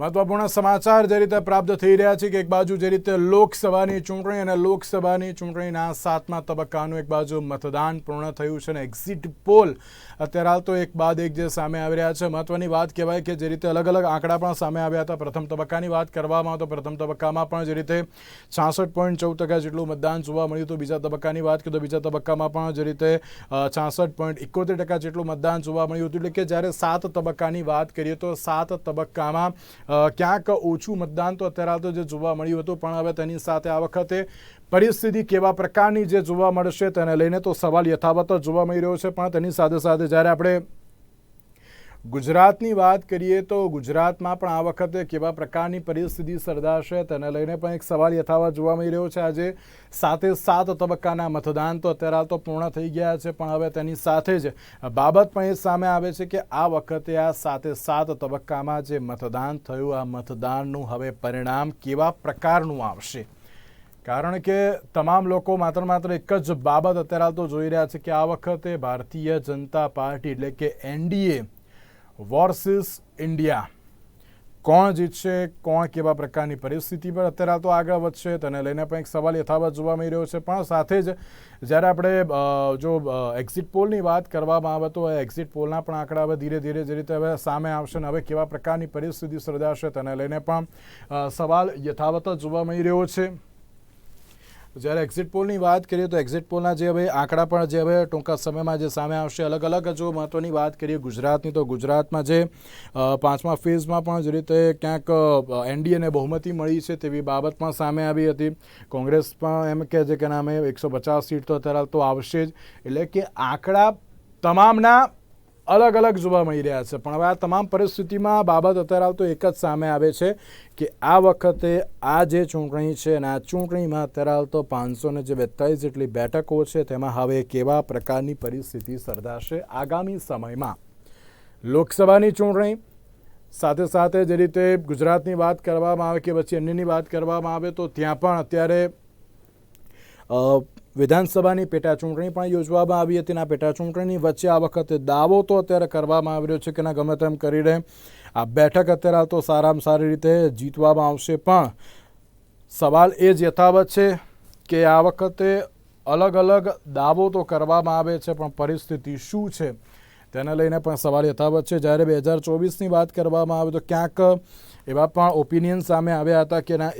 મહત્વપૂર્ણ સમાચાર જે રીતે પ્રાપ્ત થઈ રહ્યા છે કે એક બાજુ જે રીતે લોકસભાની ચૂંટણી અને લોકસભાની ચૂંટણીના સાતમા તબક્કાનું એક બાજુ મતદાન પૂર્ણ થયું છે અને એક્ઝિટ પોલ અત્યારે હાલ તો એક બાદ એક જે સામે આવી રહ્યા છે. મહત્વની વાત કહેવાય કે જે રીતે અલગ અલગ આંકડા પણ સામે આવ્યા હતા. પ્રથમ તબક્કાની વાત કરવામાં તો પ્રથમ તબક્કામાં પણ જે રીતે છાસઠ પોઈન્ટ ચૌદ ટકા જેટલું મતદાન જોવા મળ્યું હતું. બીજા તબક્કાની વાત કરીએ તો બીજા તબક્કામાં પણ જે રીતે છાસઠ પોઈન્ટ એકોતેર ટકા જેટલું મતદાન જોવા મળ્યું હતું. એટલે કે જ્યારે સાત તબક્કાની વાત કરીએ તો સાત તબક્કામાં ક્યાંક ઓછું મતદાન તો અત્યારે તો જે જોવા મળ્યું હતું, પણ હવે તેની સાથે આ વખતે પરિસ્થિતિ કેવા પ્રકારની જે જોવા મળશે તેને લઈને તો સવાલ યથાવત જ જોવા મળી રહ્યો છે, પણ તેની સાથે સાથે જ્યારે આપણે ગુજરાતની વાત કરીએ તો ગુજરાતમાં પણ આ વખતે કેવા પ્રકારની પરિસ્થિતિ સર્જાશે તેને લઈને પણ એક સવાલ યથાવત જોવા મળી રહ્યો છે. આજે સાતે સાત તબક્કાના મતદાન તો અત્યારે તો પૂર્ણ થઈ ગયા છે, પણ હવે તેની સાથે જ બાબત પણ એ સામે આવે છે કે આ વખતે આ સાતે સાત તબક્કામાં જે મતદાન થયું, આ મતદાનનું હવે પરિણામ કેવા પ્રકારનું આવશે? કારણ કે તમામ લોકો માત્ર માત્ર એક જ બાબત અત્યારે તો જોઈ રહ્યા છે કે આ વખતે ભારતીય જનતા પાર્ટી એટલે કે એનડીએ વર્સિસ ઇન્ડિયા કોણ જીતશે, કોણ કેવા પ્રકારની પરિસ્થિતિ પર અત્યારે તો આગળ વધશે તેને લઈને પણ એક સવાલ યથાવત જોવા મળી રહ્યો છે. પણ સાથે જ જ્યારે આપણે જો એક્ઝિટ પોલની વાત કરવામાં આવે તો એક્ઝિટ પોલના પણ આંકડા હવે ધીરે ધીરે જે રીતે હવે સામે આવશે ને હવે કેવા પ્રકારની પરિસ્થિતિ સર્જાશે તેને લઈને પણ સવાલ યથાવત જોવા મળી રહ્યો છે. જ્યારે એક્ઝિટ પોલની વાત કરીએ તો એક્ઝિટ પોલના જે હવે આંકડા પણ જે હવે ટૂંકા સમયમાં જે સામે આવશે અલગ અલગ જો મહત્ત્વની વાત કરીએ ગુજરાતની, તો ગુજરાતમાં જે પાંચમા ફેઝમાં પણ જે રીતે ક્યાંક એનડીએને બહુમતી મળી છે તેવી બાબત પણ સામે આવી હતી. કોંગ્રેસ પણ એમ કહે છે કે નામે એકસો પચાસ સીટ તો અત્યારે તો આવશે જ. એટલે કે આંકડા તમામના અલગ અલગ જોવા મળી રહ્યા છે. પણ હવે આ તમામ પરિસ્થિતિમાં બાબત અત્યારે હાલ તો એક જ સામે આવે છે કે આ વખતે આ જે ચૂંટણી છે અને આ ચૂંટણીમાં અત્યારે તો પાંચસો ને જે બેતાલીસ જેટલી બેઠકો છે તેમાં હવે કેવા પ્રકારની પરિસ્થિતિ સર્જાશે આગામી સમયમાં? લોકસભાની ચૂંટણી, સાથે સાથે જે રીતે ગુજરાતની વાત કરવામાં આવે કે પછી અન્યની વાત કરવામાં આવે તો ત્યાં પણ અત્યારે વિધાનસભાની પેટાચૂંટણી પણ યોજવામાં આવી હતી અને આ પેટાચૂંટણીની વચ્ચે આ વખતે દાવો તો અત્યારે કરવામાં આવી રહ્યો છે કે ના ગમે તેમ કરીને આ બેઠક અત્યારે તો સારામાં સારી રીતે જીતવામાં આવશે પણ સવાલ એ જ યથાવત છે કે આ વખતે અલગ અલગ દાવો તો કરવામાં આવે છે પણ પરિસ્થિતિ શું છે? તેને લઈને પણ સવાલ યથાવત છે. જ્યારે બે હજાર ચોવીસની વાત કરવામાં આવે તો ક્યાંક એવા પણ ઓપિનિયન સામે આવ્યા હતા કે ના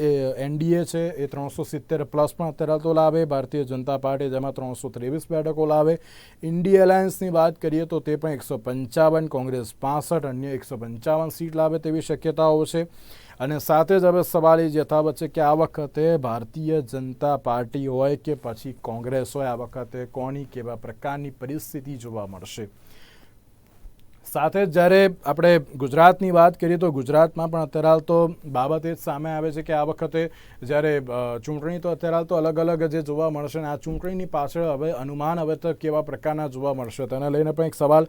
એનડીએ છે, એ ત્રણસો સિત્તેર પ્લસ પણ અત્યારે તો લાવે, ભારતીય જનતા પાર્ટી જેમાં ત્રણસો ત્રેવીસ બેઠકો લાવે. ઇન્ડિયા એલાયન્સની વાત કરીએ તો તે પણ એકસો પંચાવન, કોંગ્રેસ પાસઠ, અન્ય એકસો પંચાવન સીટ લાવે તેવી શક્યતાઓ છે. અને સાથે જ હવે સવાલ એ યથાવત છે કે આ વખતે ભારતીય જનતા પાર્ટી હોય કે પછી કોંગ્રેસ હોય, આ વખતે કોની કેવા પ્રકારની પરિસ્થિતિ જોવા મળશે? સાથે જ જ્યારે આપણે ગુજરાતની વાત કરીએ તો ગુજરાતમાં પણ અત્યારે હાલ તો બાબત એ જ સામે આવે છે કે આ વખતે જ્યારે ચૂંટણી તો અત્યારે હાલ તો અલગ અલગ જે જોવા મળશે અને આ ચૂંટણીની પાછળ હવે અનુમાન હવે તો કેવા પ્રકારના જોવા મળશે. તેને લઈને પણ એક સવાલ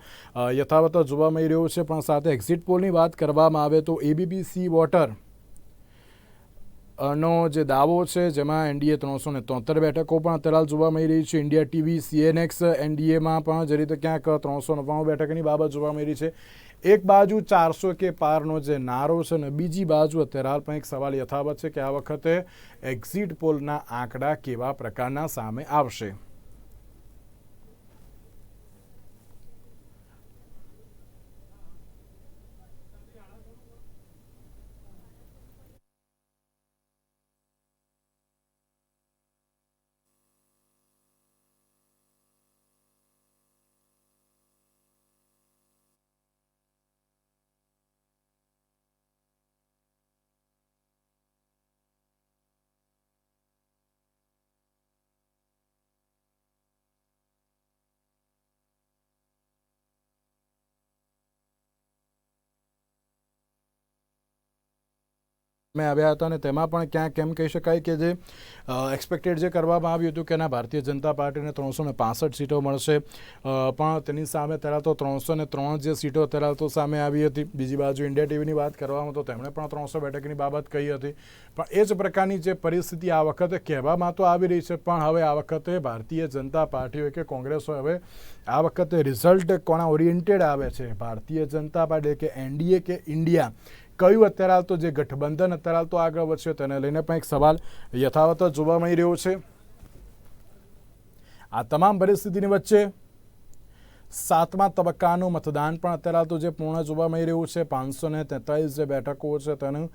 યથાવત જોવા મળી રહ્યો છે. પણ સાથે એક્ઝિટ પોલની વાત કરવામાં આવે તો એબીબી વોટર નો જે દાવો છે, જેમાં એનડીએ ત્રણસો ને તોતેર બેઠકો પણ અત્યારે જોવા મળી રહી છે. ઇન્ડિયા ટીવી સીએનએક્સ એનડીએમાં પણ જે રીતે ક્યાંક ત્રણસો નવ્વાણું બેઠકની બાબત જોવા મળી રહી છે. એક બાજુ ચારસો કે પારનો જે નારો છે ને બીજી બાજુ અત્યારે હાલ પણ એક સવાલ યથાવત છે કે આ વખતે એક્ઝિટ પોલના આંકડા કેવા પ્રકારના સામે આવશે? મેં આવ્યા હતા અને તેમાં પણ ક્યાંક એમ કહી શકાય કે જે એક્સપેક્ટેડ જે કરવામાં આવ્યું હતું કે ના, ભારતીય જનતા પાર્ટીને ત્રણસો ને પાસઠ સીટો મળશે. પણ તેની સામે ત્યારે તો ત્રણસો ને ત્રણ જે સીટો ત્યારે તો સામે આવી હતી. બીજી બાજુ ઇન્ડિયા ટીવીની વાત કરવામાં તો તેમણે પણ ત્રણસો બેઠકની બાબત કહી હતી. પણ એ જ પ્રકારની જે પરિસ્થિતિ આ વખતે કહેવામાં તો આવી રહી છે. પણ હવે આ વખતે ભારતીય જનતા પાર્ટી હોય કે કોંગ્રેસ હોય, હવે આ વખતે રિઝલ્ટ કોના ઓરિએન્ટેડ આવે છે? ભારતીય જનતા પાર્ટી કે એનડીએ કે ઇન્ડિયા? કયું અત્યારે હાલ તો જે ગઠબંધન અત્યારે હાલ તો આગળ વધશે તેને લઈને પણ એક સવાલ યથાવત જોવા મળી રહ્યો છે. આ તમામ પરિસ્થિતિની વચ્ચે સાતમા તબક્કાનું મતદાન પણ અત્યારે હાલ તો જે પૂર્ણ જોવા મળી રહ્યું છે. પાંચસો ને તેતાલીસ જે બેઠકો છે તેનું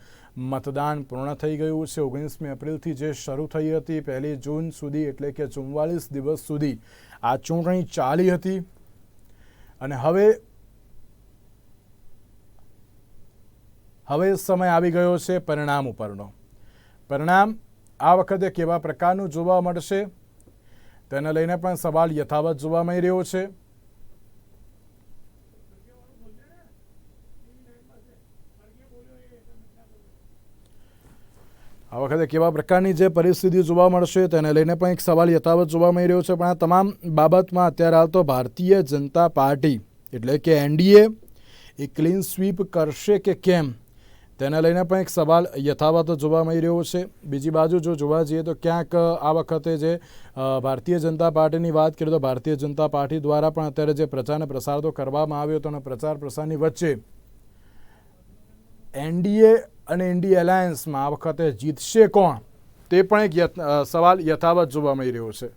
મતદાન પૂર્ણ થઈ ગયું છે. ઓગણીસમી એપ્રિલથી જે શરૂ થઈ હતી પહેલી જૂન સુધી એટલે કે ચુમ્વાલીસ દિવસ સુધી આ ચૂંટણી ચાલી હતી. અને હવે હવે સમય આવી ગયો છે પરિણામ ઉપરનો. પરિણામ આ વખતે કેવા પ્રકારનું જોવા મળશે? તેને લઈને પણ સવાલ યથાવત જોવા મળી રહ્યો છે. આ વખતે કેવા પ્રકારની જે પરિસ્થિતિ જોવા મળશે તેને લઈને પણ એક સવાલ યથાવત જોવા મળી રહ્યો છે. પણ આ તમામ બાબતમાં અત્યારે હાલ તો ભારતીય જનતા પાર્ટી, એટલે કે એનડીએ, એ ક્લીન સ્વીપ કરશે કે કેમ? તેને લઈને પણ એક સવાલ યથાવત જોવા મળી રહ્યો છે. બીજી બાજુ જો જોવા જઈએ તો ક્યાંક આ વખતે જે ભારતીય જનતા પાર્ટીની વાત કરીએ તો ભારતીય જનતા પાર્ટી દ્વારા પણ અત્યારે જે પ્રચાર અને પ્રસાર તો કરવામાં આવ્યો હતો અને પ્રચાર પ્રસારની વચ્ચે એનડીએ અને એનડીએ એલાયન્સમાં આ વખતે જીતશે કોણ? તે પણ એક સવાલ યથાવત જોવા મળી રહ્યો છે.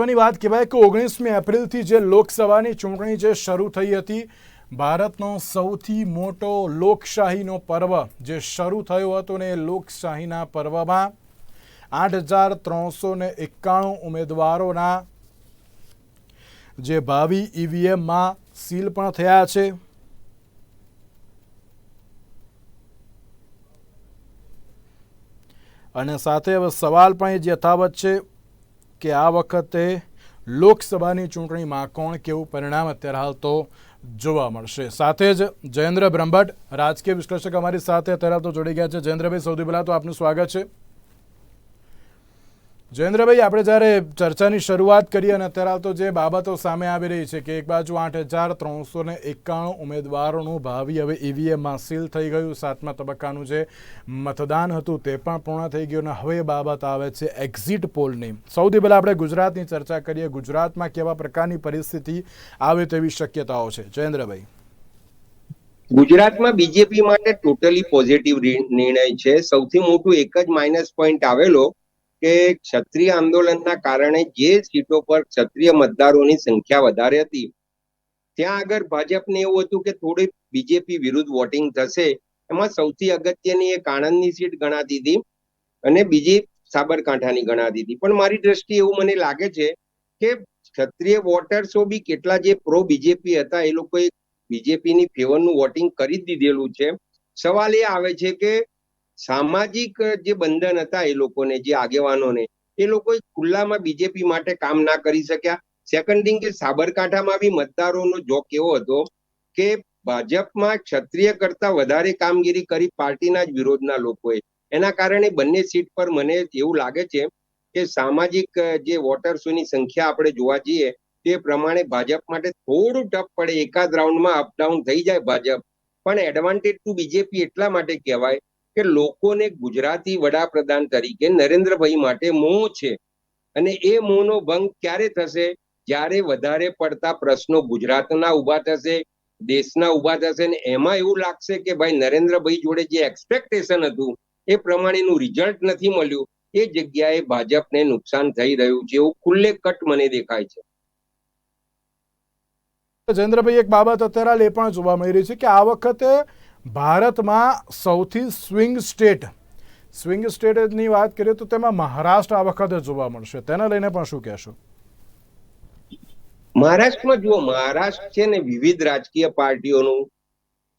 મહત્વની વાત કહેવાય કે ઓગણીસમી એપ્રિલથી જે લોકસભાની ચૂંટણી જે શરૂ થઈ હતી, ભારતનો સૌથી મોટો લોકશાહીનો પર્વ જે શરૂ થયો હતો ને એ લોકશાહીના પર્વમાં આઠ હજાર ત્રણસો ને એકાણું ઉમેદવારોના જે ભાવિ ઈવીએમમાં સીલ પણ થયા છે. અને સાથે હવે સવાલ પણ એ જ યથાવત છે કે આ વખતે લોકસભાની ચૂંટણીમાં કોણ કેવું પરિણામ અત્યારે હાલ તો જોવા મળશે. સાથે જ જયેન્દ્ર બ્રહ્મભટ્ટ, રાજકીય વિશ્લેષક અમારી સાથે અત્યારે તો જોડી ગયા છે. જયેન્દ્રભાઈ, સૌથી પહેલાં તો આપનું સ્વાગત છે. જયેન્દ્રભાઈ, આપણે જ્યારે ચર્ચાની શરૂઆત કરીએ અને અત્યારે તો જે બાબતો સામે આવી રહી છે કે એક બાજુ આઠ હજાર ત્રણસો ને એકાણું ઉમેદવારોનું ભાવિ હવે ઈવીએમમાં સીલ થઈ ગયું. સાતમા તબક્કાનું જે મતદાન હતું તે પણ પૂર્ણ થઈ ગયું અને હવે બાબત આવે છે એક્ઝિટ પોલની. સૌથી પહેલાં આપણે ગુજરાતની ચર્ચા કરીએ. ગુજરાતમાં કેવા પ્રકારની પરિસ્થિતિ આવે તેવી શક્યતાઓ છે? જયેન્દ્રભાઈ. ગુજરાતમાં બીજેપી માટે ટોટલી પોઝિટિવ નિર્ણય છે. સૌથી મોટું એક જ માઇનસ પોઈન્ટ આવેલો કે ક્ષત્રિય આંદોલનના કારણે જે સીટો પર ક્ષત્રિય મતદારોની સંખ્યા વધારે હતી. ત્યાં આગળ ભાજપને એવું હતું કે થોડી બીજેપી વિરુદ્ધ વોટિંગ થશે. એમાં સૌથી અગત્યની એક આણંદની સીટ ગણાતી હતી અને બીજી સાબરકાંઠાની ગણાતી હતી. પણ મારી દ્રષ્ટિએ એવું મને લાગે છે કે ક્ષત્રિય વોટર્સો બી કેટલા જે પ્રો બીજેપી હતા એ લોકોએ બીજેપીની ફેવરનું વોટિંગ કરી દીધેલું છે. સવાલ એ આવે છે કે સામાજિક જે બંધન હતા એ લોકોને, જે આગેવાનોને, એ લોકો ખુલ્લામાં બીજેપી માટે કામ ના કરી શક્યા. સેકન્ડ થિંગ કે સાબરકાંઠામાં બી મતદારોનો જોક એવો હતો કે ભાજપમાં ક્ષત્રિય કરતા વધારે કામગીરી કરી પાર્ટીના જ વિરોધના લોકોએ. એના કારણે બંને સીટ પર મને એવું લાગે છે કે સામાજિક જે વોટર્સોની સંખ્યા આપણે જોવા જઈએ, તે પ્રમાણે ભાજપ માટે થોડું ટફ પડે. એકાદ રાઉન્ડમાં અપડાઉન થઈ જાય ભાજપ. પણ એડવાન્ટેજ ટુ બીજેપી એટલા માટે કહેવાય કે લોકોને ગુજરાતી વડાપ્રધાન તરીકે નરેન્દ્રભાઈ માટે મોહ છે. અને એ મોહનો ભંગ ક્યારે થશે? જ્યારે વધારે પડતા પ્રશ્નો ગુજરાતના ઊભા થશે, દેશના ઊભા થશે ને એમાં એવું લાગશે કે ભાઈ નરેન્દ્રભાઈ જોડે જે એક્સપેક્ટેશન હતું, એ પ્રમાણેનું રિઝલ્ટ નથી મળ્યું. એ જગ્યાએ ભાજપને નુકસાન થઈ રહ્યું છે એવું ખુલ્લે કટ મને દેખાય છે. જયેન્દ્રભાઈ, એક બાબત અત્યારે એ પણ જોવા મળી રહી છે કે આ વખતે ભારતમાં સૌથી સ્વિંગ સ્ટેટ. સ્વિંગ સ્ટેટની વાત કરીએ તો તેમાં મહારાષ્ટ્ર આ વખતે જોવા મળશે. તેને લઈને પણ શું કહેશો? મહારાષ્ટ્રમાં જુઓ, મહારાષ્ટ્ર છે ને વિવિધ રાજકીય પાર્ટીઓનું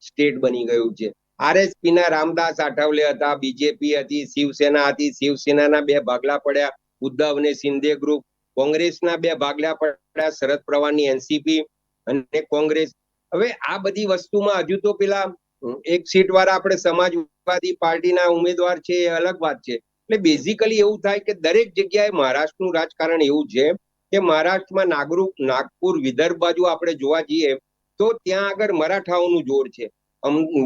સ્ટેટ બની ગયું છે. આરએસપી ના રામદાસ આઠવલે હતા, બીજેપી હતી, શિવસેના હતી. શિવસેનાના બે ભાગલા પડ્યા ઉદ્ધવ અને શિંદે ગ્રુપ, કોંગ્રેસના બે ભાગલા પડ્યા, શરદ પવારની એનસીપી અને કોંગ્રેસ. હવે આ બધી વસ્તુમાં હજુ તો પેલા એક સીટ વાળા આપણે સમાજવાદી પાર્ટીના ઉમેદવાર છે એ અલગ વાત છે. એટલે બેઝિકલી એવું થાય કે દરેક જગ્યાએ મહારાષ્ટ્રનું રાજકારણ એવું છે કે મહારાષ્ટ્રમાં નાગરૂક નાગપુર, વિદર્ભ બાજુ આપણે જોવા જઈએ તો ત્યાં આગળ મરાઠાઓનું જોર છે.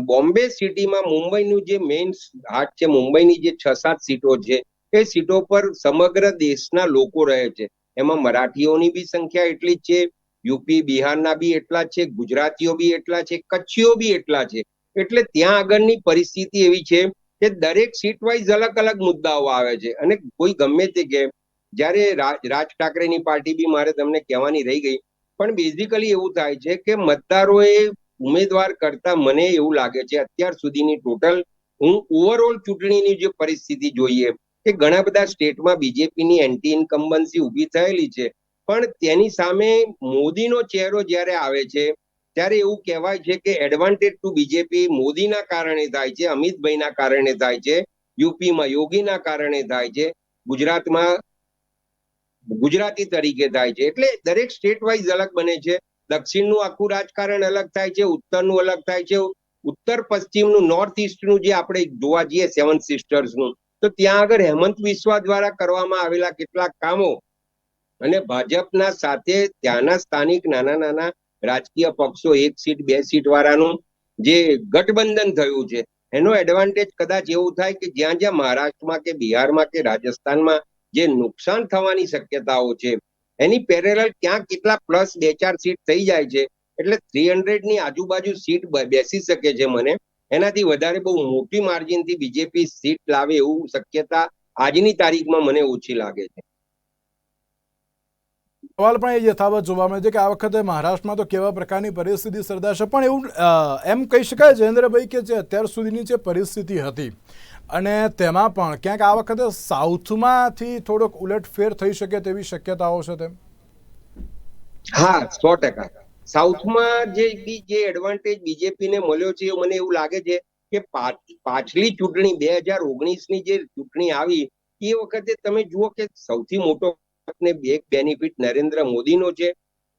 બોમ્બે સિટીમાં મુંબઈનું જે મેઇન હાટ છે, મુંબઈની જે છ સાત સીટો છે, એ સીટો પર સમગ્ર દેશના લોકો રહે છે. એમાં મરાઠીઓની બી સંખ્યા એટલી જ છે, યુપી, બિહારના બી એટલા છે, ગુજરાતીઓ બી એટલા છે, કચ્છીઓ બી એટલા છે. એટલે ત્યાં આગળની પરિસ્થિતિ એવી છે કે દરેક સીટ વાઇઝ અલગ અલગ મુદ્દાઓ આવે છે. અને કોઈ ગમે તે કે જ્યારે રાજ ઠાકરેની પાર્ટી બી મારે તમને કહેવાની રહી ગઈ, પણ બેઝિકલી એવું થાય છે કે મતદારોએ ઉમેદવાર કરતા મને એવું લાગે છે, અત્યાર સુધીની ટોટલ હું ઓવરઓલ ચૂંટણીની જે પરિસ્થિતિ જોઈએ, કે ઘણા બધા સ્ટેટમાં બીજેપીની એન્ટી ઇન્કમ્બન્સી ઊભી થયેલી છે. પણ તેની સામે મોદીનો ચહેરો જ્યારે આવે છે ત્યારે એવું કહેવાય છે કે એડવાન્ટેજ ટુ બીજેપી મોદીના કારણે થાય છે, અમિતભાઈના કારણે થાય છે, યુપીમાં યોગીના કારણે થાય છે, ગુજરાતમાં ગુજરાતી તરીકે થાય છે. એટલે દરેક સ્ટેટ વાઇઝ અલગ બને છે. દક્ષિણનું આખું રાજકારણ અલગ થાય છે, ઉત્તરનું અલગ થાય છે. ઉત્તર પશ્ચિમનું નોર્થ ઈસ્ટનું જે આપણે જોવા જઈએ સેવન સિસ્ટર્સનું તો ત્યાં આગળ હેમંત વિશ્વા દ્વારા કરવામાં આવેલા કેટલાક કામો અને ભાજપના સાથે ત્યાંના સ્થાનિક નાના નાના રાજકીય પક્ષો એક સીટ, બે સીટ વાળાનું જે ગઠબંધન થયું છે, એનો એડવાન્ટેજ કદાચ એવું થાય કે જ્યાં જ્યાં મહારાષ્ટ્રમાં કે બિહારમાં કે રાજસ્થાનમાં જે નુકસાન થવાની શક્યતાઓ છે, એની પેરેલલ ક્યાં કેટલા પ્લસ બે ચાર સીટ થઈ જાય છે, એટલે થ્રી હંડ્રેડની આજુબાજુ સીટ બેસી શકે છે મને, એનાથી વધારે બહુ મોટી માર્જિનથી બીજેપી સીટ લાવે એવું શક્યતા આજની તારીખમાં મને ઓછી લાગે છે. સવાલ પણ એ યથાવત જોવા મળે છે કે આ વખતે મહારાષ્ટ્રમાં તો કેવા પ્રકારની પરિસ્થિતિ સર્જાશે? પણ એવું એમ કહી શકાય જયેન્દ્રભાઈ કે જે અત્યાર સુધીની જે પરિસ્થિતિ હતી અને તેમાં પણ ક્યાંક આ વખતે સાઉથમાંથી થોડોક ઉલટફેર થઈ શકે તેવી શક્યતાઓ છે તેમ? હા, સો ટકા. સાઉથમાં જે જે એડવાન્ટેજ બીજેપી ને મળ્યો છે મને એવું લાગે છે કે પાછ- પાછલી ચૂંટણી બે હજાર ઓગણીસની જે ચૂંટણી આવી, એ વખતે તમે જુઓ કે સૌથી મોટો ને એક બેનિફિટ નરેન્દ્ર મોદીનો છે.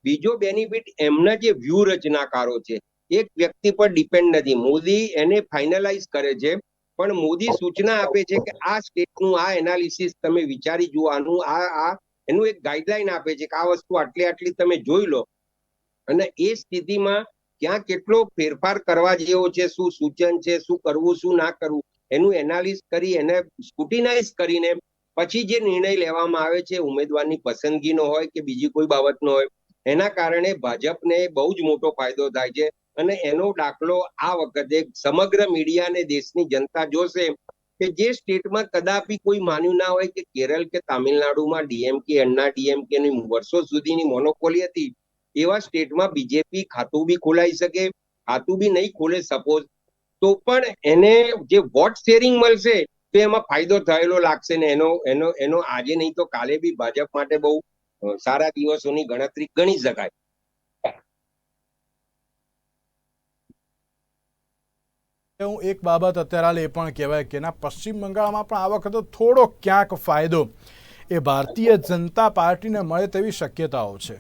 બીજો બેનિફિટ એમના જે વ્યૂહરચનાકારો છે, એક વ્યક્તિ પર ડિપેન્ડ નથી. મોદી એને ફાઇનલાઇઝ કરે છે. પણ મોદી સૂચના આપે છે કે આ સ્ટેટનું આ એનાલિસિસ તમે વિચારી જુઓ આ આ, એનું એક ગાઈડલાઈન આપે છે કે આ વસ્તુ આટલી આટલી તમે જોઈ લો. અને એ સ્થિતિમાં ક્યાં કેટલો ફેરફાર કરવા જેવો છે, શું સૂચન છે, શું કરવું, શું ના કરવું, એનું એનાલિસ કરી, એને સ્કુટિનાઇઝ કરીને પછી જે નિર્ણય લેવામાં આવે છે, ઉમેદવારની પસંદગીનો હોય કે બીજી કોઈ બાબતનો હોય, એના કારણે ભાજપને બહુ જ મોટો ફાયદો થાય છે અને એનો દાખલો આ વખતે સમગ્ર મીડિયા અને દેશની જનતા જોશે કે જે સ્ટેટમાં કદાપી કોઈ માન્યું ના હોય કે કેરળ કે તામિલનાડુમાં ડીએમકે અન્ના ડીએમકે ની વર્ષો સુધીની મોનોપોલી હતી, એવા સ્ટેટમાં બીજેપી ખાતું બી ખોલાઈ શકે, ખાતું બી નહીં ખોલે સપોઝ તો પણ એને જે વોટ શેરિંગ મળશે તો એમાં ફાયદો થયેલો લાગશે ને એનો એનો એનો આજે નહીં તો કાલે બી ભાજપ માટે બહુ સારા દિવસોની ગણતરી ગણી શકાય. હું એક બાબત અત્યારે એ પણ કહેવાય કે ના, પશ્ચિમ બંગાળમાં પણ આ વખતે થોડો ક્યાંક ફાયદો એ ભારતીય જનતા પાર્ટીને મળે તેવી શક્યતાઓ છે.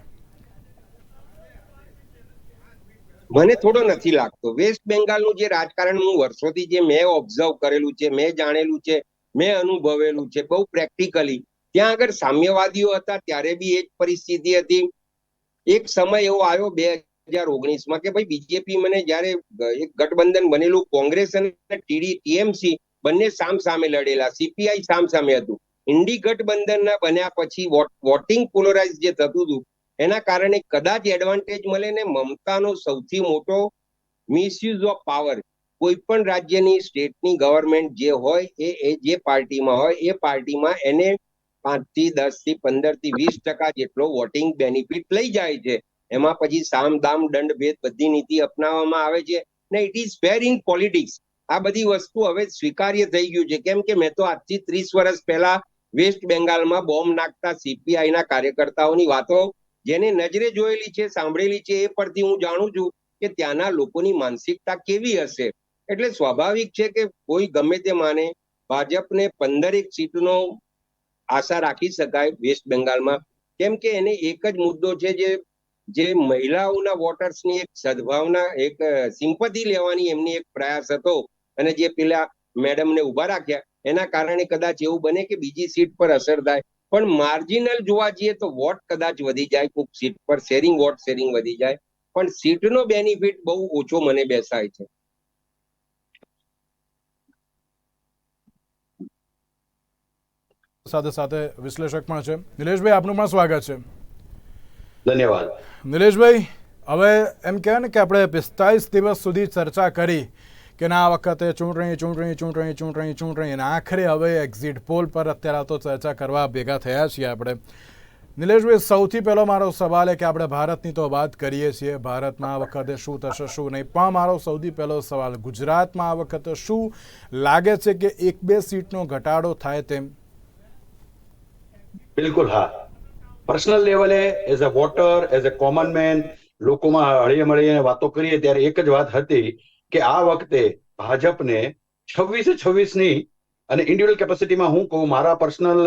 મને થોડો નથી લાગતો. વેસ્ટ બેંગાલનું જે રાજકારણ હું વર્ષોથી જે મેં ઓબ્ઝર્વ કરેલું છે, મેં જાણેલું છે, મેં અનુભવેલું છે, બહુ પ્રેક્ટિકલી ત્યાં આગળ સામ્યવાદીઓ હતા, ત્યારે બી એ પરિસ્થિતિ હતી. એક સમય એવો આવ્યો બે હજાર ઓગણીસમાં કે ભાઈ બીજેપી મને જ્યારે એક ગઠબંધન બનેલું, કોંગ્રેસ અને ટીડી ટીએમસી બંને સામ સામે લડેલા સીપીઆઈ સામ સામે હતું. ઇન્ડી ગઠબંધનના બન્યા પછી વોટિંગ પોલરાઇઝ જે થતું હતું એના કારણે કદાચ એડવાન્ટેજ મળે ને મમતાનો સૌથી મોટો મિસયુઝ ઓફ પાવર કોઈ પણ રાજ્યની સ્ટેટની ગવર્મેન્ટ જે હોય એ જે પાર્ટીમાં હોય, એ પાર્ટીમાં એને પાંચથી દસથી પંદરથી વીસ ટકા જેટલો વોટિંગ બેનિફિટ લઈ જાય છે. એમાં પછી સામ, દામ, દંડ, ભેદ બધી નીતિ અપનાવવામાં આવે છે ને it is fair in politics આ બધી વસ્તુ હવે સ્વીકાર્ય થઈ ગયું છે. કેમ કે મેં તો આજથી ત્રીસ વર્ષ પહેલા વેસ્ટ બેંગાલમાં બોમ્બ નાખતા સીપીઆઈ ના કાર્યકર્તાઓની વાતો જેને નજરે જોયેલી છે, સાંભળેલી છે, એ પરથી હું જાણું છું કે ત્યાંના લોકોની માનસિકતા કેવી હશે. એટલે સ્વાભાવિક છે કે કોઈ ગમે તે માને, ભાજપને પંદરેક સીટનો આશા રાખી શકાય વેસ્ટ બેંગાલમાં. કેમ કે એને એક જ મુદ્દો છે જે જે મહિલાઓના વોટર્સની એક સદભાવના, એક સિમ્પથી લેવાની એમની એક પ્રયાસ હતો. અને જે પેલા મેડમને ઊભા રાખ્યા, એના કારણે કદાચ એવું બને કે બીજી સીટ પર અસર થાય. પણ માર્જિનલ જોવા જઈએ તો વોટ કદાચ વધી જાય કોઈક સીટ પર શેરિંગ વોટ શેરિંગ વધી જાય. પણ સીટનો બેનિફિટ બહુ ઓછો મને બેસાય છે. સાથે સાથે વિશ્લેષક પણ છે. નિલેશભાઈ આપનું પણ સ્વાગત છે. ધન્યવાદ. નિલેશભાઈ હવે એમ કહેવાય ને કે આપણે પિસ્તાલીસ દિવસ સુધી ચર્ચા કરી. કે ના, આ વખતે ચૂંટણી ચૂંટણી ચૂંટણી ચૂંટણી ચૂંટણી. અને આખરે હવે એક્ઝિટ પોલ પર અત્યારે તો ચર્ચા કરવા ભેગા થયા છીએ આપણે. નિલેશભાઈ, સૌથી પહેલો મારો સવાલ એ કે આપણે ભારતની તો વાત કરીએ છીએ. ભારતમાં આ વખતે શું થશે, શું નહીં? પણ મારો સૌથી પહેલો સવાલ, ગુજરાતમાં આ વખતે શું લાગે છે કે એક બે સીટનો ઘટાડો થાય તેમ? બિલકુલ, હા. પર્સનલ લેવલે as a voter as a common man લોકોમાં હળીએ મળીને વાતો કરીએ ત્યારે એક જ વાત હતી કે આ વખતે ભાજપને છવ્વીસે છવ્વીસની અને ઇન્ડિવિડ્યુઅલ કેપેસિટીમાં હું કહું, મારા પર્સનલ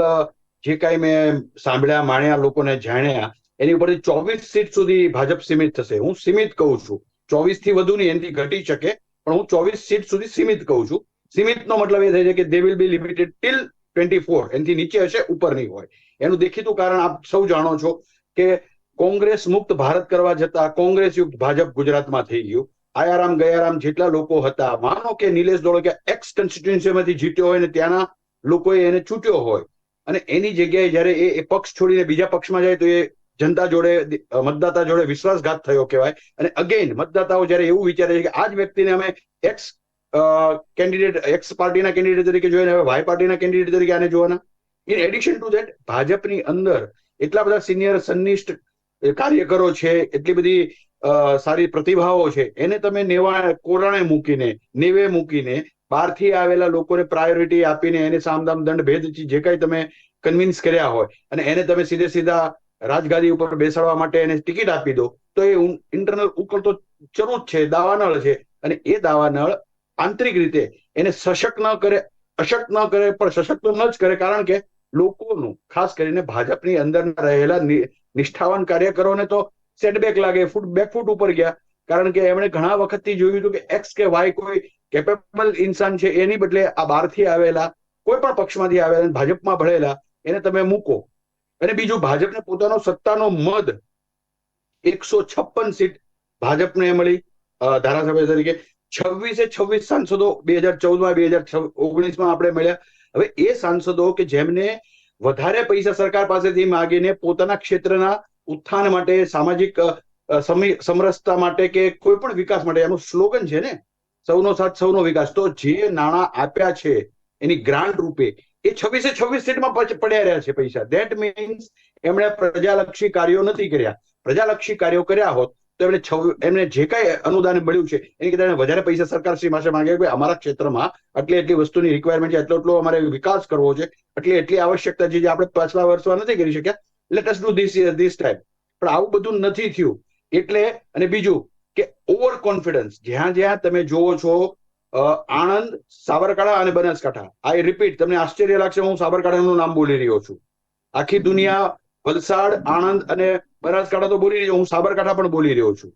જે કાંઈ મેં સાંભળ્યા, માણ્યા, લોકોને જાણ્યા, એની ઉપરથી ચોવીસ સીટ સુધી ભાજપ સીમિત થશે. હું સીમિત કહું છું. ચોવીસથી વધુ નહીં એનાથી ઘટી શકે, પણ હું ચોવીસ સીટ સુધી સીમિત કહું છું. સીમિતનો મતલબ એ થાય છે કે they will be limited till twenty four એનાથી નીચે હશે ઉપર નહીં હોય. એનું દેખીતું કારણ આપ સૌ જાણો છો કે કોંગ્રેસ મુક્ત ભારત કરવા જતા કોંગ્રેસ યુક્ત ભાજપ ગુજરાતમાં થઈ ગયું. આયારામ ગયારામ જેટલા લોકો હતા, માનો કે નિલેશ ધોળકિયા એક્સ કોન્સ્ટિટ્યુન્સીમાંથી જીત્યો હોય ને ત્યાંના લોકોએ એને ચૂંટ્યો હોય. અને એની જગ્યાએ જ્યારે એ પક્ષ છોડીને બીજા પક્ષમાં જાય તો એ જનતા જોડે મતદાતા જોડે વિશ્વાસઘાત થયો કહેવાય. અને અગેન મતદાતાઓ જ્યારે એવું વિચારે છે કે આ જ વ્યક્તિને અમે એક્સ કેન્ડિડેટ એક્સ પાર્ટીના કેન્ડિડેટ તરીકે જોઈને હવે વાય પાર્ટીના કેન્ડિડેટ તરીકે આને જોવાના. ઇન એડિશન ટુ ધેટ ભાજપની અંદર એટલા બધા સિનિયર સન્નિષ્ઠ કાર્યકરો છે, એટલી બધી સારી પ્રતિભાઓ છે. એને તમે નેવા કોરણે મૂકીને, નેવે મૂકીને, બહારથી આવેલા લોકોને પ્રાયોરિટી આપીને એને સામદામ દંડ ભેદ જે કાંઈ તમે કન્વિન્સ કર્યા હોય અને એને તમે સીધે સીધા રાજગાદી ઉપર બેસાડવા માટે એને ટિકિટ આપી દો, તો એ ઇન્ટરનલ ઉકલ તો જરૂર છે, દાવાનળ છે. અને એ દાવાનળ આંતરિક રીતે એને સશક્ત ન કરે, અશક્ત ન કરે, પણ સશક્ત ન જ કરે, કારણ કે લોકોનું, ખાસ કરીને ભાજપની અંદર રહેલા નિષ્ઠાવાન કાર્યકરોને તો સેટબેક લાગે ફૂટ બેકફૂટ ઉપર ગયા. કારણ કે એમણે ઘણા વખતથી જોયું હતું કે એક્સ કે વાય કોઈ કેપેબલ ઇન્સાન છે, એની બદલે આ બહારથી આવેલા, કોઈ પણ પક્ષમાંથી આવેલા ભાજપમાં ભળેલા, એને તમે મૂકો. અને બીજું, ભાજપને પોતાનો સત્તાનો મદ એકસો છપ્પન સીટ ભાજપને મળી ધારાસભ્ય તરીકે. છવ્વીસે છવ્વીસ સાંસદો બે હજાર ચૌદમાં, બે હજાર ઓગણીસમાં આપણે મળ્યા. હવે એ સાંસદો કે જેમને વધારે પૈસા સરકાર પાસેથી માગીને પોતાના ક્ષેત્રના ઉત્થાન માટે, સામાજિક સમરસતા માટે કે કોઈ પણ વિકાસ માટે, એનું સ્લોગન છે ને, સૌનો સાથ, સૌનો વિકાસ. તો જે નાણાં આપ્યા છે, એની ગ્રાન્ટ રૂપે, એ છવ્વીસે છવ્વીસ સીટમાં પડ્યા રહ્યા છે પૈસા. દેટ મીન્સ એમણે પ્રજાલક્ષી કાર્યો નથી કર્યા. પ્રજાલક્ષી કાર્યો કર્યા હોત, તો એમણે એમને જે કાંઈ અનુદાન મળ્યું છે, એની કરતા વધારે પૈસા સરકાર શ્રી પાસે માંગે કે અમારા ક્ષેત્રમાં આટલી એટલી વસ્તુની રિક્વાયરમેન્ટ છે એટલો એટલો અમારે વિકાસ કરવો છે એટલી એટલી આવશ્યકતા છે જે આપણે પાછલા વર્ષમાં નથી કરી શક્યા let us do this this time પણ આવું બધું નથી થયું. એટલે, અને બીજું કે ઓવર કોન્ફિડન્સ જ્યાં જ્યાં તમે જોવો છો આણંદ, સાબરકાંઠા અને બનાસકાંઠા. આઈ રિપીટ તમને આશ્ચર્ય લાગશે, હું સાબરકાંઠાનું નામ બોલી રહ્યો છું. આખી દુનિયા, વલસાડ, આણંદ અને બનાસકાંઠા તો બોલી રહ્યો હું સાબરકાંઠા પણ બોલી રહ્યો છું.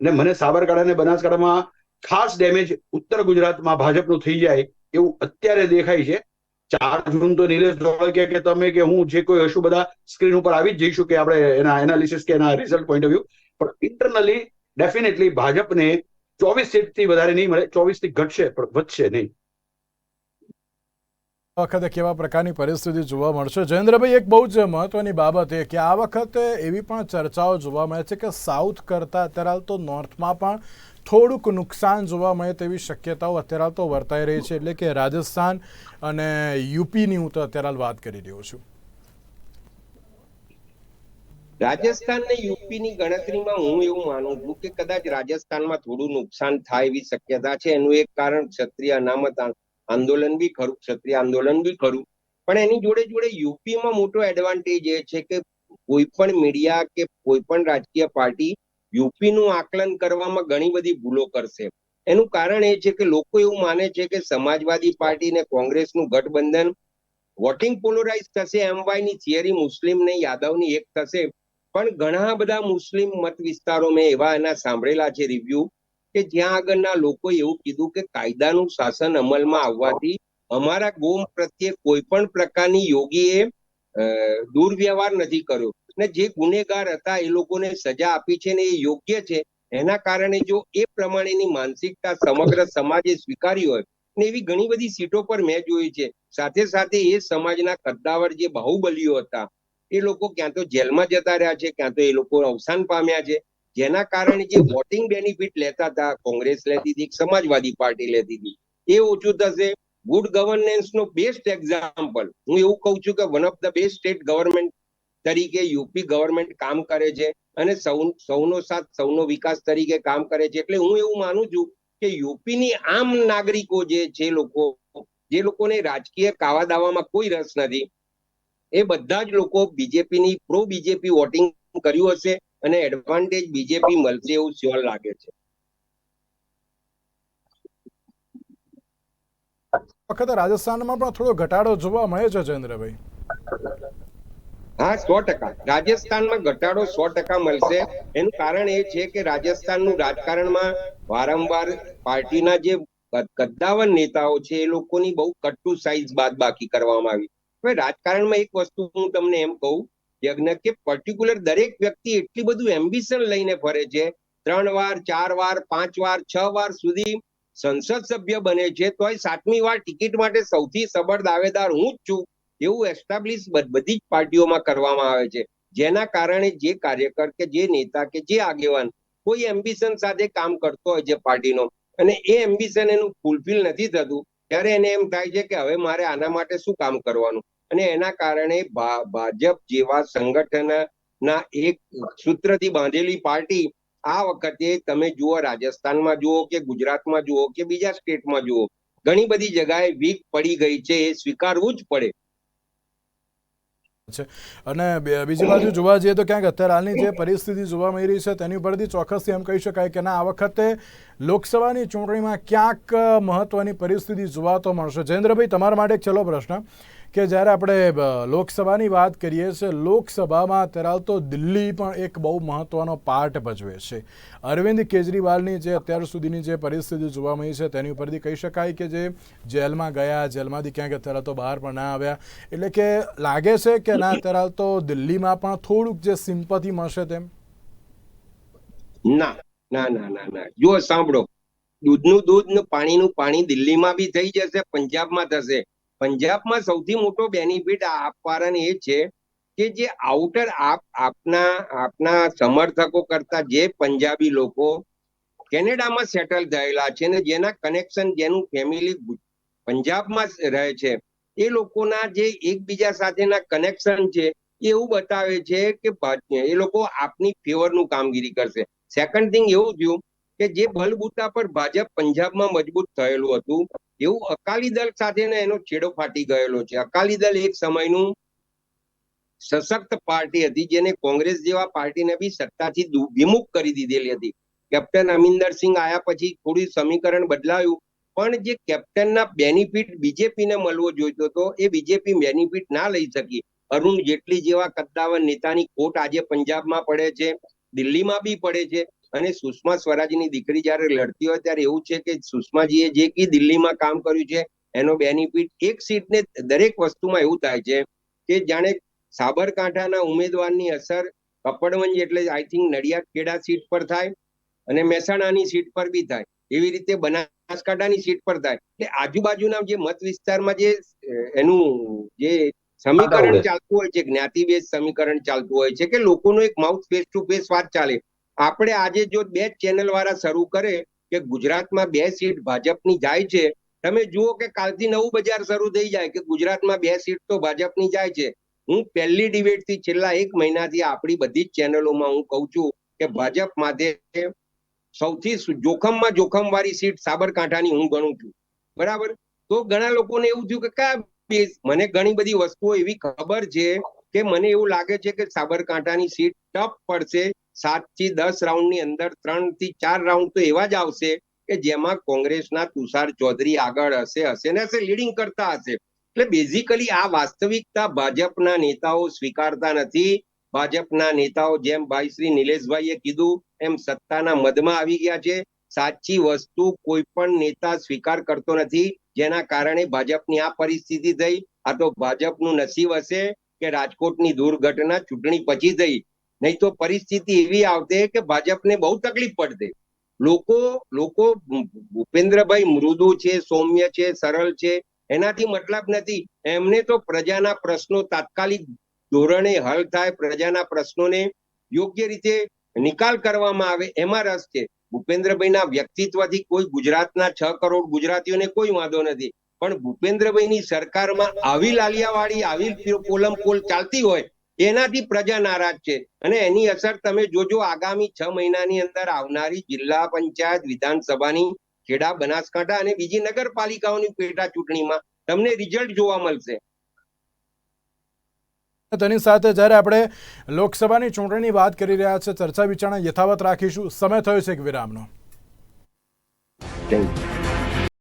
ને મને સાબરકાંઠા અને બનાસકાંઠામાં ખાસ ડેમેજ ઉત્તર ગુજરાતમાં ભાજપનું થઈ જાય એવું અત્યારે દેખાય છે. ચાર જૂન તો નિલેશ ધોળકિયા કે તમે કે હું જે કોઈ હશું બધા સ્ક્રીન ઉપર આવી જ જઈશું કે આપણે એના એનાલિસિસ કે એના રિઝલ્ટ પોઈન્ટ ઓફ વ્યૂ પણ ઇન્ટરનલી ડેફિનેટલી ભાજપને ચોવીસ સીટથી વધારે નહીં મળે. ચોવીસથી ઘટશે, પણ વધશે નહીં. વખતે કેવા પ્રકારની પરિસ્થિતિ જોવા મળશે? જયેન્દ્રભાઈ, એક બહુ જ મહત્વની બાબત એ કે આ વખતે એવી પણ ચર્ચાઓ જોવા મળે છે કે સાઉથ કરતાં અત્યારે તો નોર્થમાં પણ થોડુંક નુકસાન જોવા મળે તેવી શક્યતાઓ અત્યારે તો વર્તાઈ રહી છે. એટલે કે રાજસ્થાન અને યુપીની હું તો અત્યારે વાત કરી રહ્યો છું. રાજસ્થાન ને યુપીની ગણતરીમાં હું એવું માનું છું કે કદાચ રાજસ્થાનમાં થોડું નુકસાન થાય એવી શક્યતા છે. એનું એક કારણ ક્ષત્રિય અનામત આંદોલન બી ખરું, ક્ષત્રિય આંદોલન બી ખરું. પણ એની જોડે જોડે યુપીમાં મોટો એડવાન્ટેજ એ છે કે કોઈ પણ મીડિયા કે કોઈ પણ રાજકીય પાર્ટી યુપીનું આકલન કરવામાં ઘણી બધી ભૂલો કરશે. એનું કારણ એ છે કે લોકો એવું માને છે કે સમાજવાદી પાર્ટી ને કોંગ્રેસનું ગઠબંધન વોટિંગ પોલરાઇઝ થશે એમવાયની થિયરી મુસ્લિમ ને યાદવની એક થશે. પણ ઘણા બધા મુસ્લિમ મત વિસ્તારો મેં એવા એના સાંભળેલા છે રિવ્યુ કે જ્યાં આગળના લોકો એવું કીધું કે કાયદાનું શાસન અમલમાં આવવાથી અમારા ગોમ પ્રત્યે કોઈ પણ પ્રકારની યોગીએ દુર્વ્યવહાર નથી કર્યો. ને જે ગુનેગાર હતા એ લોકોને સજા આપી છે ને એ યોગ્ય છે, એના કારણે જો એ પ્રમાણેની માનસિકતા સમગ્ર સમાજે સ્વીકારી હોય, ને એવી ઘણી બધી સીટો પર મેં જોઈ છે. સાથે સાથે એ સમાજના કદ્દાવર જે બાહુબલીઓ હતા, એ લોકો ક્યાં તો જેલમાં જતા રહ્યા છે, ક્યાં તો એ લોકો અવસાન પામ્યા છે. જેના કારણે જે વોટિંગ બેનિફિટ લેતા હતા, કોંગ્રેસ લેતી હતી, સમાજવાદી પાર્ટી લેતી હતી. એ ઓછું થશે. ગુડ ગવર્નન્સ નો બેસ્ટ એક્ઝામ્પલ હું એવું કહું છું કે one of the best state government તરીકે યુપી ગવર્મેન્ટ કામ કરે છે અને સૌ, સૌનો સાથ, સૌનો વિકાસ તરીકે કામ કરે છે. એટલે હું એવું માનું છું કે યુપીની આમ નાગરિકો જે છે લોકો, જે લોકોને રાજકીય કાવા દાવામાં કોઈ રસ નથી, એ બધા જ લોકો બીજેપીની પ્રો બીજેપી વોટિંગ કર્યું હશે અને એડવાન્ટેજ બીજેપી મળશે એવું શ્યોર લાગે છે. વખતે રાજસ્થાનમાં પણ થોડો ઘટાડો જોવા મળે છે જયેન્દ્રભાઈ. હા, સો ટકા. રાજસ્થાનમાં ઘટાડો સો ટકા મળશે. એનું કારણ એ છે કે રાજસ્થાનનું રાજકારણમાં વારંવાર પાર્ટીના જે કદ્દાવર નેતાઓ છે, એ લોકોની બહુ કટ્ટુ સાઇઝ બાદ બાકી કરવામાં આવી. હવે રાજકારણમાં એક વસ્તુ હું તમને એમ કહું, યજ્ઞ કે પર્ટિક્યુલર દરેક વ્યક્તિ એટલી બધું એમ્બિશન લઈને ફરે છે, ત્રણ વાર, ચાર વાર, પાંચ વાર, છ વાર સુધી સંસદ સભ્ય બને છે, તોય સાતમી વાર ટિકિટ માટે સૌથી સબળ દાવેદાર હું જ છું. એવું એસ્ટાબ્લિશ બધી જ પાર્ટીઓમાં કરવામાં આવે છે. જેના કારણે જે કાર્યકર કે જે નેતા કે જે આગેવાન કોઈ એમ્બિશન સાથે કામ કરતો હોય છે પાર્ટીનો અને એ એમ્બિશન એનું ફૂલફિલ નથી થતું, ત્યારે એને એમ થાય છે કે હવે મારે આના માટે શું કામ કરવાનું? અને એના કારણે ભાજપ જેવા સંગઠનના એક સૂત્રથી બાંધેલી પાર્ટી આ વખતે તમે જુઓ રાજસ્થાનમાં જુઓ કે ગુજરાતમાં જુઓ કે બીજા સ્ટેટમાં જુઓ, ઘણી બધી જગાએ વીક પડી ગઈ છે, એ સ્વીકારવું જ પડે. અને બે- બીજી બાજુ જોવા જઈએ તો ક્યાંક અત્યારે હાલની જે પરિસ્થિતિ જોવા મળી રહી છે, તેની ઉપરથી ચોક્કસથી એમ કહી શકાય કે ના, આ વખતે લોકસભાની ચૂંટણીમાં ક્યાંક મહત્વની પરિસ્થિતિ જોવા તો મળશે. જયેન્દ્રભાઈ, તમારા માટે એક છેલ્લો પ્રશ્ન. કે જ્યારે આપણે લોકસભાની વાત કરીએ છીએ, લોકસભામાં અત્યારે તો દિલ્હી પણ એક બહુ મહત્વનો પાર્ટ ભજવે છે. અરવિંદ કેજરીવાલની જે અત્યાર સુધીની જે પરિસ્થિતિ જોવા મળી છે, તેની ઉપરથી કહી શકાય કે જે જેલમાં ગયા, જેલમાંથી ક્યાંક અત્યારે તો બહાર પણ ના આવ્યા. એટલે કે લાગે છે કે ના, અત્યારે તો દિલ્હીમાં પણ થોડુંક જે સિમ્પથી મળશે તેમ? ના ના ના ના ના. જુઓ, સાંભળો. દૂધનું દૂધ પાણીનું પાણી દિલ્હીમાં બી થઈ જશે, પંજાબમાં થશે. પંજાબમાં સૌથી મોટો બેનિફિટ આપવાનું એ છે કે જે આઉટર આપ, આપના આપના સમર્થકો કરતા જે પંજાબી લોકો કેનેડામાં સેટલ થયેલા છે ને જેના કનેક્શન જેનું ફેમિલી પંજાબમાં રહે છે, એ લોકોના જે એકબીજા સાથેના કનેક્શન છે એવું બતાવે છે કે એ લોકો આપની ફેવરનું કામગીરી કરશે. સેકન્ડ થિંગ એવું થયું કે જે ભલબુતા પર ભાજપ પંજાબમાં મજબૂત થયેલું હતું એવું અકાલી દળ સાથેનો એનો છેડો ફાટી ગયેલો છે. અકાલી દળ એક સમયનું સશક્ત પાર્ટી હતી, જેને કોંગ્રેસ જેવા પાર્ટીને બી સત્તાથી વિમુખ કરી દીધેલી હતી. કેપ્ટન અમિંદર આયા પછી થોડું સમીકરણ બદલાયું, પણ જે કેપ્ટનના બેનિફિટ બીજેપીને મળવો જોઈતો હતો એ બીજેપી બેનિફિટ ના લઈ શકી. અરુણ જેટલી જેવા કદ્દાવર નેતાની ખોટ આજે પંજાબમાં પડે છે, દિલ્હીમાં બી પડે છે અને સુષ્મા સ્વરાજની દીકરી જ્યારે લડતી હોય ત્યારે એવું છે કે સુષ્માજીએ જે કી દિલ્હીમાં કામ કર્યું છે એનો બેનિફિટ એક સીટને દરેક વસ્તુમાં એવું થાય છે કે જાણે સાબરકાંઠાના ઉમેદવારની અસર કપડવંજ એટલે I think Nadiad Kheda seat પર થાય અને મહેસાણાની સીટ પર બી થાય. એવી રીતે બનાસકાંઠાની સીટ પર થાય. એટલે આજુબાજુના જે મત વિસ્તારમાં જે એનું જે સમીકરણ ચાલતું હોય છે જ્ઞાતિ બેઝ સમીકરણ ચાલતું હોય છે કે લોકોનો એક માઉથ ફેસ ટુ ફેસ વાત ચાલે. આપણે આજે જો બે ચેનલ વાળા શરૂ કરે કે ગુજરાતમાં બે સીટ ભાજપની જાય છે, તમે જુઓ કે કાલથી નવું બજાર શરૂ થઈ જાય કે ગુજરાતમાં બે સીટ તો ભાજપની જાય છે હું પહેલી ડિબેટથી છેલ્લા એક મહિનાથી આપણી બધી જ ચેનલોમાં હું કહું છું કે ભાજપ માટે સૌથી જોખમમાં જોખમ વાળી સીટ સાબરકાંઠાની હું ગણું છું બરાબર તો ઘણા લોકોને એવું થયું કે base? મને ઘણી બધી વસ્તુઓ એવી ખબર છે કે મને એવું લાગે છે કે સાબરકાંઠાની સીટ ટફ પડશે સાતથી દસ રાઉન્ડની અંદર ત્રણથી ચાર રાઉન્ડ તો એવા જ આવશે કે જેમાં કોંગ્રેસના તુષાર ચૌધરી આગળ હશે હશે ને હશે લીડિંગ કરતા હશે. એટલે બેઝિકલી આ વાસ્તવિકતા ભાજપના નેતાઓ સ્વીકારતા નથી. ભાજપના નેતાઓ જેમ ભાઈ શ્રી નિલેશભાઈએ કીધું, એમ સત્તાના મદમાં આવી ગયા છે. સાચી વસ્તુ કોઈ પણ નેતા સ્વીકાર કરતો નથી, જેના કારણે ભાજપની આ પરિસ્થિતિ થઈ. આ તો ભાજપનું નસીબ હશે કે રાજકોટની દુર્ઘટના ચૂંટણી પછી થઈ. નહીં તો પરિસ્થિતિ એવી આવતે કે ભાજપને બહુ તકલીફ પડતે. લોકો લોકો ભૂપેન્દ્રભાઈ મૃદુ છે, સૌમ્ય છે, સરળ છે, એનાથી મતલબ નથી. એમને તો પ્રજાના પ્રશ્નો તાત્કાલિક ધોરણે હલ થાય, પ્રજાના પ્રશ્નોને યોગ્ય રીતે નિકાલ કરવામાં આવે, એમાં રસ છે. ભૂપેન્દ્રભાઈના વ્યક્તિત્વથી કોઈ ગુજરાતના છ કરોડ ગુજરાતીઓને કોઈ વાંધો નથી. પણ ભૂપેન્દ્રભાઈની સરકારમાં આવી લાલિયાવાળી આવી પોલમ પોલ ચાલતી હોય એનાથી પ્રજા નારાજ છે. અને એની અસર તમે જોજો આગામી છ મહિનાની અંદર આવનારી જિલ્લા પંચાયત વિધાનસભાની ખેડા બનાસકાંઠા અને બીજી નગરપાલિકાઓની પેટા ચૂંટણીમાં તમને રિઝલ્ટ જોવા મળશે. તેની સાથે જ્યારે આપણે લોકસભાની ચૂંટણીની વાત કરી રહ્યા છે ચર્ચા વિચારણા યથાવત રાખીશું. સમય થયો છે એક વિરામનો. Thank you.